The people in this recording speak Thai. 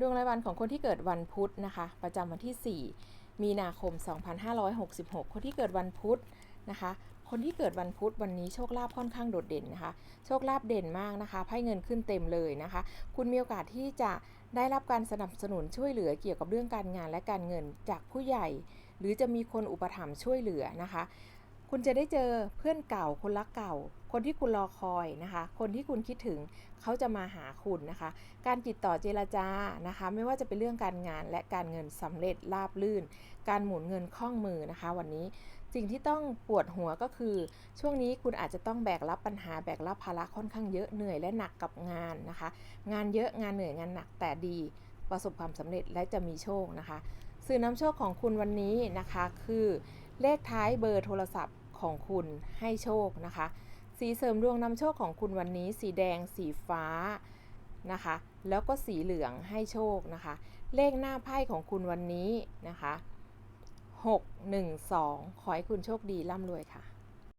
ดวงรายวันของคนที่เกิดวันพุธนะคะ ประจำวันที่ 4 มีนาคม 2566 คนที่เกิดวันพุธนะคะ คนที่เกิดวันพุธวันนี้โชคลาภค่อนข้างโดดเด่นนะคะ โชคลาภเด่นมากนะคะไพ่เงินขึ้นเต็มเลยนะคะ คุณมีโอกาสที่จะได้รับการสนับสนุนช่วยเหลือเกี่ยวกับเรื่องการงานและการเงินจากผู้ใหญ่ หรือจะมีคนอุปถัมภ์ช่วยเหลือนะคะ คุณจะได้เจอเพื่อนเก่าคนรักเก่า คนที่คุณรอคอยนะคะ คนที่คุณคิดถึงเขาจะมาหาคุณนะคะ การติดต่อเจรจานะคะ ไม่ว่าจะเป็นเรื่องการงานและการเงินสำเร็จราบลื่น การหมุนเงินคล่องมือนะคะ วันนี้สิ่งที่ต้องปวดหัวก็คือ ช่วงนี้คุณอาจจะต้องแบกรับปัญหาแบกรับภาระค่อนข้างเยอะเหนื่อยและหนักกับงานนะคะ งานเยอะงานเหนื่อยงานหนักแต่ดี ประสบความสำเร็จและจะมีโชคนะคะสื่อนำโชคของคุณวันนี้นะคะคือเลขท้ายเบอร์โทรศัพท์ ของคุณให้โชคนะคะ สีเสริมดวงนำโชคของคุณวันนี้ สีแดง สีฟ้านะคะ แล้วก็สีเหลืองให้โชคนะคะ เลขหน้าไพ่ของคุณวันนี้นะคะ 6 1 2 ขอให้คุณโชคดีร่ำรวยค่ะ